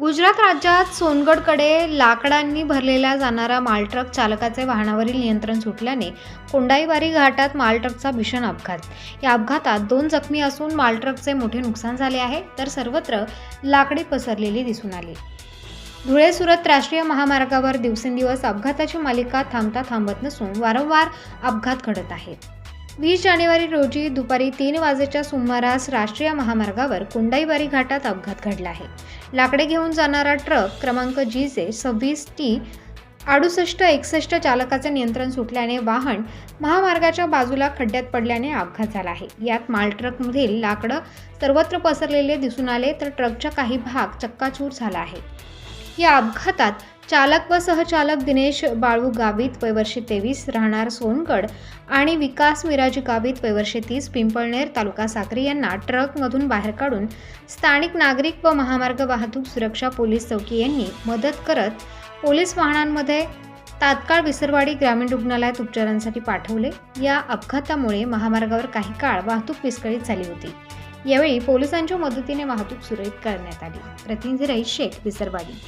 गुजरात राज्यात सोनगडकडे लाकडांनी भरलेला जाणारा मालट्रक चालकाचे वाहनावरील नियंत्रण सुटल्याने कोंडाईबारी घाटात मालट्रकचा भीषण अपघात. या अपघातात दोन जखमी असून मालट्रकचे मोठे नुकसान झाले आहे तर सर्वत्र लाकडी पसरलेली दिसून आली. धुळे सुरत राष्ट्रीय महामार्गावर दिवसेंदिवस अपघाताची मालिका थांबता थांबत नसून वारंवार अपघात घडत आहेत वीस जानेवारी रोजी दुपारी तीन वाजेच्या सुमारास राष्ट्रीय महामार्गावर कुंडाईबारी घाटात अपघात घडला आहे. लाकडे घेऊन जाणारा ट्रक क्रमांक जी जे सव्वीस टी अडुसष्ट एकसष्ट चालकाचे नियंत्रण सुटल्याने वाहन महामार्गाच्या बाजूला खड्ड्यात पडल्याने अपघात झाला आहे. यात मालट्रकमधील लाकडं सर्वत्र पसरलेले दिसून आले तर ट्रकचा काही भाग चक्काचूर झाला आहे. या अपघातात चालक व सहचालक दिनेश बाळू गावित वयवर्षे तेवीस राहणार सोनगड आणि विकास मिराजी गावित वयवर्षे तीस पिंपळनेर तालुका साक्री यांना ट्रकमधून बाहेर काढून स्थानिक नागरिक व महामार्ग वाहतूक सुरक्षा पोलीस चौकी यांनी मदत करत पोलीस वाहनांमध्ये तात्काळ विसरवाडी ग्रामीण रुग्णालयात उपचारांसाठी पाठवले. या अपघातामुळे महामार्गावर काही काळ वाहतूक विस्कळीत झाली होती. यावेळी पोलिसांच्या मदतीने वाहतूक सुरळीत करण्यात आली. प्रतिनिधी रईस शेख विसरवाडी.